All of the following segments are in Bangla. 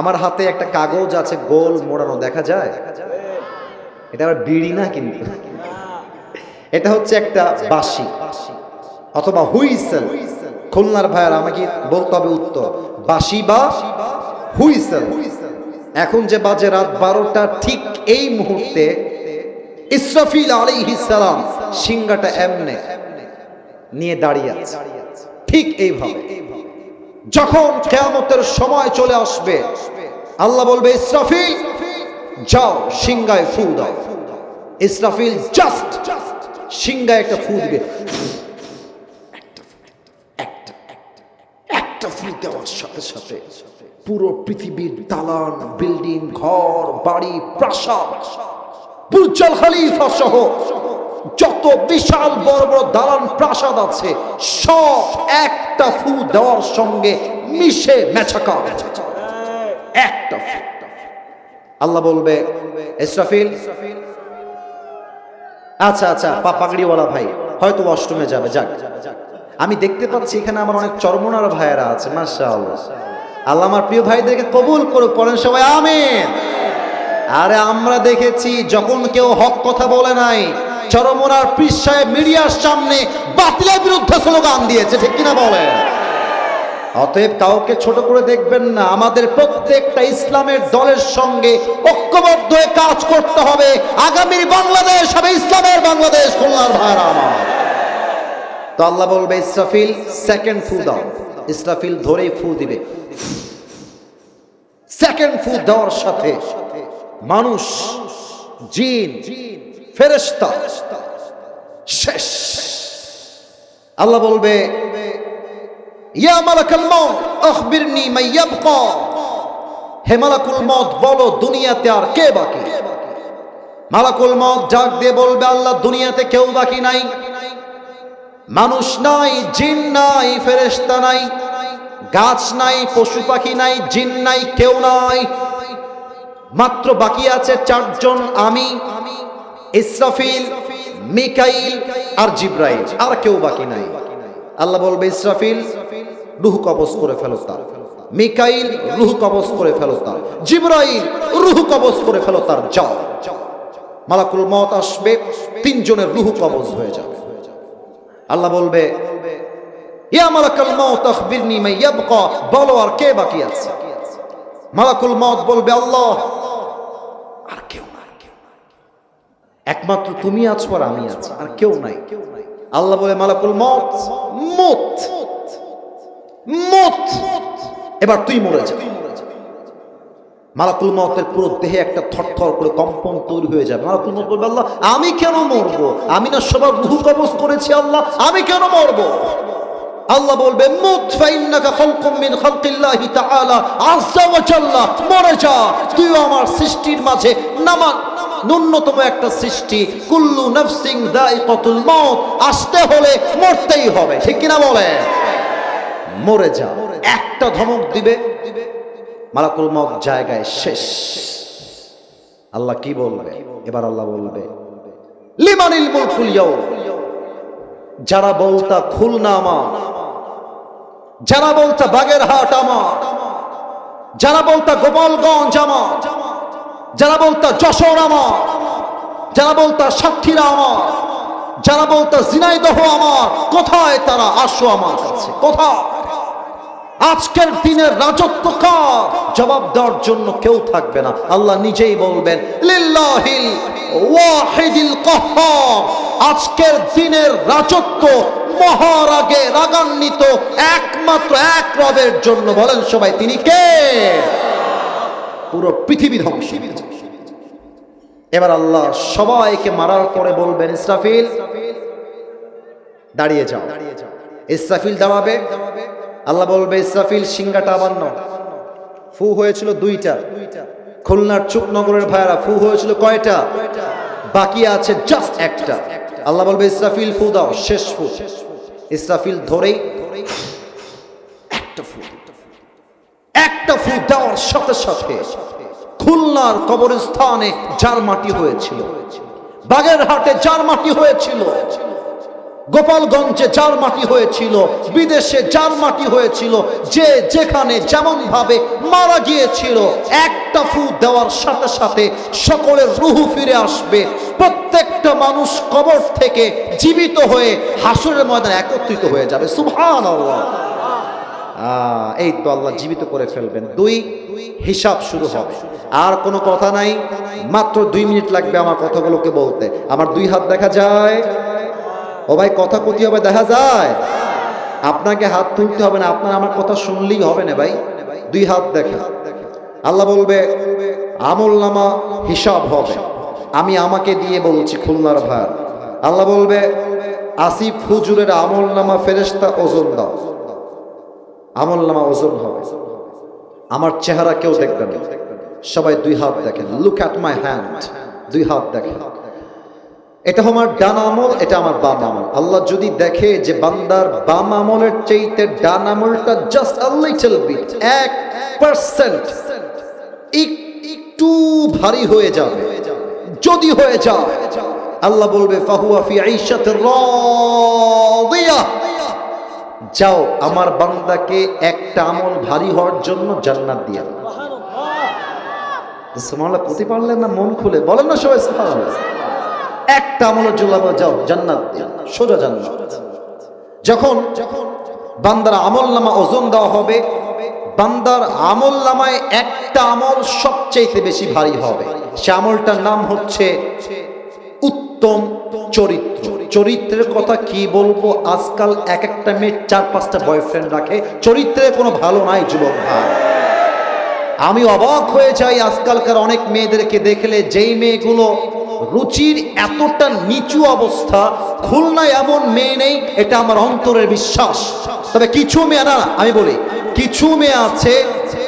আমার হাতে একটা কাগজ আছে, গোল মোড়ানো, দেখা যায়? এটা আবার বিড়ি না কিন্তু? এটা হচ্ছে একটা বাঁশি, অথবা হুইসেল। খুলনার ভাইয়ার, আমাকে বলতে হবে উত্তর। বাসি বা হুইসেল? এখন যে বাজে রাত বারোটা, ঠিক এই মুহূর্তে ইসরাফিল সালাম সিংহাটা এমনে নিয়ে দাঁড়িয়ে আছে। ঠিক এইভাবে। যখন কেয়ামতের সময় চলে আসবে, আল্লাহ বলবে, ইসরাফিল, যাও, সিংহায় ফু দাও। ইসরাফিল জাস্ট সিংহায় একটা ফু দিবে। সাথে পুরো পৃথিবীর দালান, বিল্ডিং, ঘর, বাড়ি যত বিশাল বড় বড় দালান, প্রাসাদ আছে, সব একটা ফু দেওয়ার সঙ্গে মিশে মেছাকার একটা ফু। আল্লাহ বলবে, ইসরাফিল আচ্ছা আচ্ছা পা পাগড়িওয়ালা ভাই, হয়তো অষ্টমে যাবে, যাক। আমি দেখতে পাচ্ছি এখানে আমার অনেক চরমনার ভাইয়েরা আছে আল্লাহ আল্লাহ আমার প্রিয় ভাইদেরকে কবুল করুক পড়েন সবাই, আমিন। আরে আমরা দেখেছি, যখন কেউ হক কথা বলে নাই, চরমনার পৃষ্ঠায় মিডিয়ার সামনে বাতিলের বিরুদ্ধে স্লোগান দিয়েছে, ঠিক কিনা বলে? অতএব কাউকে ছোট করে দেখবেন না, আমাদের প্রত্যেকটা ইসলামের দলের সঙ্গে ঐক্যবদ্ধ হয়ে কাজ করতে হবে। আগামীর বাংলাদেশ হবে ইসলামের বাংলাদেশ খুলনার ভাইরা আমার। তো আল্লাহ বলবে, ইসরাফিল সেকেন্ড ফু দাও। ইসরাফিল ধরেই ফু দিবে। সেকেন্ড ফু দেওয়ার সাথে মানুষ, জিন, ফেরেশতা, শেষ। আল্লাহ বলবে হে মালাকুল মউত, বলো, দুনিয়াতে আর কে বাকি? মালাকুল মউত ডাক দিয়ে বলবে, আল্লাহ, দুনিয়াতে কেউ বাকি নাই। মানুষ নাই, জিন নাই, ফেরেশতা নাই, গাছ নাই, পশু পাখি নাই, জিন নাই, কেউ নাই। মাত্র বাকি আছে চারজন আমি, ইসরাফিল মিকাইল আর জিব্রাইল, আর কেউ বাকি নাই। আল্লাহ বলবে, ইসরাফিল, রুহ কবজ করে ফেলো তার। মিকাইল, রুহ কবজ করে ফেলো তার। জিব্রাইল, রুহ কবজ করে ফেলো তার যাও। মালাকুল মত আসবে, তিনজনের রুহ কবজ হয়ে যাবে। আল্লাহ বলবে, ইয়া মালাকুল মত আখবিরনি মা ইয়াবকা। বলো আর কে বাকি আছে? মালাকুল মত বলবে, আল্লাহ। আর কেউ। একমাত্র তুমি আছো আর আমি আছি, আর কেউ নাই। কেউ নাই আল্লাহ বলে, মালাকুল মত মত মত। এবার তুই মরে যা। মালাকুল মতের পুরো দেহে একটা থরথর করে কম্পন তৈরি হয়ে যাবে। মালাকুল মত বলবে, আল্লাহ, আমি কেন মরবো? আমি না সবার রুহু কবজ করেছি, আল্লাহ, আমি কেন মরবো? আল্লাহ বলবে, মুত, ফাইন্নাকা খালকুম মিন খালকিল্লাহি তাআলা আযজা ওয়া জাল্লা। মরে যা। তুই আমার সৃষ্টির মাঝে নামা ন্যূনতম একটা সৃষ্টি, কুল্লু নাফসিং দাইকাতুল মাউত আসতে হলে মরতেই হবে, ঠিক কিনা বলে মরে যা একটা ধমক দিবে, মালাকুল মত জায়গায় শেষ। আল্লাহ কি বলবে? এবার আল্লাহ বলবে, লিমানিল মুলকুল যারা বলতা খুলনা আমার, যারা বলতা বাগেরহাট আমার, যারা বলতা গোপালগঞ্জ আমার যারা বলতা যশোর আমার, যারা বলতা সাক্ষীরা আমার, যারা বলতা জিনাইদহ আমার, কোথায় তারা আসো আমার কাছে? কোথায়? আজকের দিনের রাজত্ব কার? জবাব দেওয়ার জন্য কেউ থাকবে না। আল্লাহ নিজেই বলবেন আজকের দিনের রাজত্ব মহারাগে রাগান্বিত, একমাত্র এক রবের জন্য। বলেন সবাই, তিনি কে? পুরো পৃথিবী ধ্বংস। এবার আল্লাহ সবাইকে মারার পরে বলবেন, ইসরাফিল, দাঁড়িয়ে যাও। ইসরাফিল দাঁড়াবে। আল্লাহ বলবে, ইসরাফিল, সিংহাটা আবার নাও। ফু হয়েছিল দুইটা। খুলনার চুকনগরের ভাইয়ারা, ফু হয়েছিল কয়টা? বাকি আছে জাস্ট একটা। আল্লাহ বলবে, ইসরাফিল, ফু দাও, শেষ ফু। ইসরাফিল ধরেই একটা ফু। একটা ফু দেওয়ার সাথে সাথে খুলনার কবরস্থানে যার মাটি হয়েছিল, বাগেরহাটে যার মাটি হয়েছিল, গোপালগঞ্জে যার মাটি হয়েছিল, বিদেশে যার মাটি হয়েছিল, যে যেখানে যেমন ভাবে মারা গিয়েছিল, একটা ফু দেওয়ার সাথে সাথে সকলের রুহু ফিরে আসবে। প্রত্যেকটা মানুষ কবর থেকে জীবিত হয়ে হাসুরের ময়দানে একত্রিত হয়ে যাবে। সুভান এই তো আল্লাহ জীবিত করে ফেলবেন। দুই, হিসাব শুরু হবে। আর কোনো কথা নাই। মাত্র দুই মিনিট লাগবে আমার কথাগুলোকে বলতে। আমার দুই হাত দেখা যায়। ও ভাই, কথা কতি হবে, দেখা যায়। আপনাকে হাত তুলতে হবে না, আপনার আমার কথা শুনলেই হবে না ভাই। দুই হাত দেখে। আল্লাহ বলবে, আমল নামা হিসাব হবে। আমি আমাকে দিয়ে বলছি, খুলনার ভার। আল্লাহ বলবে, আসিফ হুজুরের আমল নামা ফেরেস্তা ওজন দাও। আমল নামা ওজন হবে। আমার চেহারা কেউ দেখবে না। সবাই দুই হাত দেখেন। লুক অ্যাট মাই হ্যান্ড দুই হাত দেখেন। এটা আমার ডান আমল, এটা আমার বাম আমল। আল্লাহ যদি দেখে যে বান্দার বাম আমলের চাইতে ডান আমলটা জাস্ট আ লিটল বিট এক পার্সেন্ট একটু ভারী হয়ে যাবে। যদি হয়ে যায়, আল্লাহ বলবে, ফাহুয়া ফি আইশাতির রাদিয়া। যাও, আমার বান্দাকে একটা আমল ভারী হওয়ার জন্য জান্নাত দিয়া সুবহানাল্লাহ প্রতি পারলেন না মন খুলে, বলেন না সবাই একটা আমলের জন্য আবার যাও, জান্নাত দিয়া সোজা জান্নাত। যখন বান্দার আমল নামা ওজন দেওয়া হবে, বান্দার আমল নামায় একটা আমল সবচেয়ে বেশি ভারী হবে। সে আমলটার নাম হচ্ছে উত্তম চরিত্র। চরিত্রের কথা কি বলব? আজকাল এক একটা মেয়ে চার, পাঁচটা বয়ফ্রেন্ড রাখে। চরিত্রে কোনো ভালো নাই, যুবক ভাই। আমি অবাক হয়ে যাই আজকালকার অনেক মেয়েদেরকে দেখলে, যেই মেয়েগুলো রুচির এতটা নিচু অবস্থা, খুলনায় এমন মেয়ে নেই, এটা আমার অন্তরের বিশ্বাস। তবে কিছু মেয়ে না, আমি বলি, কিছু মেয়ে আছে,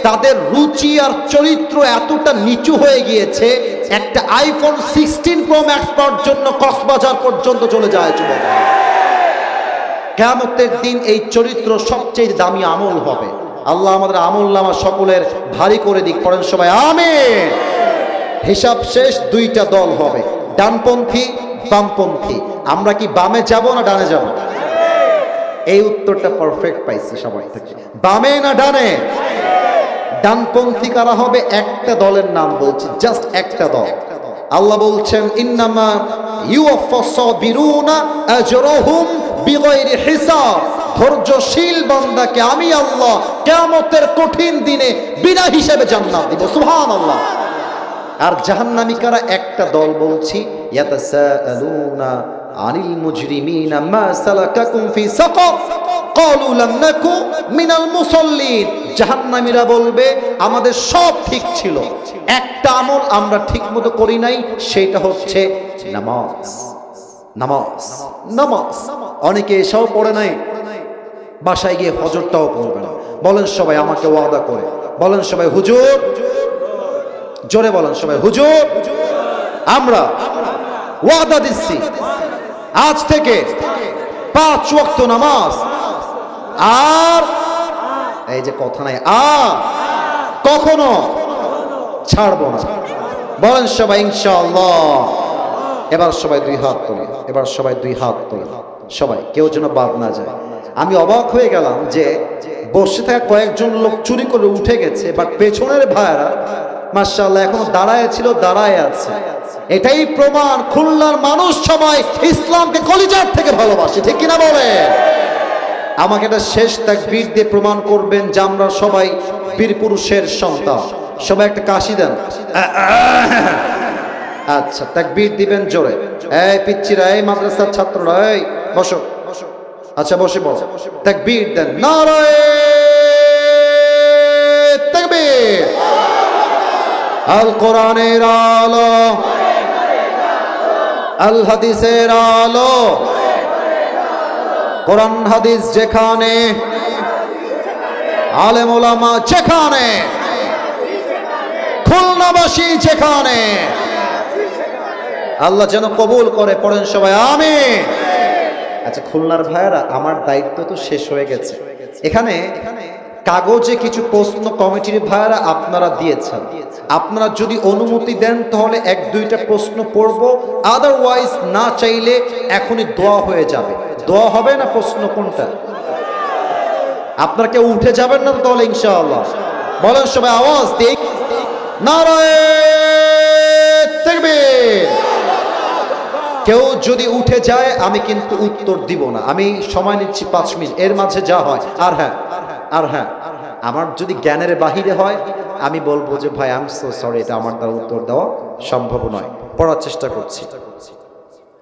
তাদের রুচি আর চরিত্র এতটা নিচু হয়ে গিয়েছে একটা আইফোন সিক্সটিন প্রো ম্যাক্স পাওয়ার জন্য কক্সবাজার পর্যন্ত চলে যায় যুবক। কেমতের দিন এই চরিত্র সবচেয়ে দামি আমল হবে। আল্লাহ আমাদের আমল নামা সকলের ভারী করে দিক। পড়েন সবাই, আমিন। হিসাব শেষ, দুইটা দল হবে। ডানপন্থী, বামপন্থী। আমরা কি বামে যাব না ডানে যাব? এই উত্তরটা পারফেক্ট পাইছি সবাই থেকে। বামে না ডানে? ডানপন্থী কারা হবে? একটা দলের নাম বলছি জাস্ট একটা দল। আল্লাহ বলছেন, ইন্নামা ধৈর্যশীল বান্দাকে আমি আল্লাহ কিয়ামতের কঠিন দিনে বিনা হিসেবে জান্নাত দিব। সুবহানাল্লাহ। আর জাহান্নামিকারা একটা দল বলছি, ইয়াতাসাআলুনা আনিল মুজরিমিনা, মা সালাকাকুম ফি সাকার। ক্বালু লাম নাকু মিনাল মুসাল্লিন। জাহান্নামীরা বলবে, আমাদের সব ঠিক ছিল। একটা আমল আমরা ঠিকমতো করি নাই, সেটা হচ্ছে নামাজ। নামাজ নামাজ। অনেকে এসেও পড়ে নাই। বাসায় গিয়ে হজরটাও পড়বে না। বলেন সবাই আমাকে ওয়াদা করে। বলেন সবাই, হুজুর। জোরে বলেন সবাই, হুজুর। আমরা ওয়াদা দিচ্ছি। আজ থেকে পাঁচ ওয়াক্ত নামাজ। আর এই যে কথা নাই, আর কখনো ছাড়বো না। বলেন সবাই, ইনশাআল্লাহ। এবার সবাই দুই হাত তোলে, এবার সবাই দুই হাত তোলে। সবাই, কেউ যেন বাদ না যায়। আমি অবাক হয়ে গেলাম যে বসে থাকা কয়েকজন লোক চুরি করে উঠে গেছে বাট পেছনের ভাইয়ারা মার্শাল্লাহ এখনও দাঁড়ায় ছিল, দাঁড়ায় আছে। এটাই প্রমাণ, খুলনার মানুষ সবাই ইসলামকে কলিজার থেকে ভালোবাসে, ঠিক কিনা বলে? আমাকে এটা শেষ তাকবীর দিয়ে প্রমাণ করবেন যে আমরা সবাই বীর পুরুষের সন্তান। সবাই একটা কাশি দেন। আচ্ছা তাকবীর দিবেন জোরে। এই পিচ্ছিরা এই মাদ্রাসার ছাত্ররা, এই, বসো। আচ্ছা বসে বসো। তাকবীর দেন। নারায়ে তাকবীর। আল কোরআনের আলো। আল হাদিসের আলো। কোরআন হাদিস যেখানে, আলেম ওলামা যেখানে, খুলনাবাসী যেখানে, আল্লাহ যেন কবুল করে, পড়েন সবাই আমি আচ্ছা খুলনার ভাইয়ারা, আমার দায়িত্ব তো শেষ হয়ে গেছে। এখানে কাগজে কিছু প্রশ্ন কমিটির ভাইয়ারা আপনারা দিয়েছেন। আপনারা যদি অনুমতি দেন, তাহলে এক, দুইটা প্রশ্ন পড়ব। আদারওয়াইজ না চাইলে এখনই দোয়া হয়ে যাবে। দোয়া হবে না প্রশ্ন কোনটা? আপনারা কেউ উঠে যাবেন না তাহলে, ইনশাআল্লাহ। বলেন সবাই আওয়াজ দিই। নারায় কেউ যদি উঠে যায়, আমি কিন্তু উত্তর দিব না। আমি সময় নিচ্ছি পাঁচ মিনিট। এর মাঝে যা হয়। আর হ্যাঁ। আর হ্যাঁ আমার যদি জ্ঞানের বাহিরে হয়, আমি বলব যে, ভাই আম সো সরি এটা আমার দ্বারা উত্তর দেওয়া সম্ভব নয়। পড়ার চেষ্টা করছি।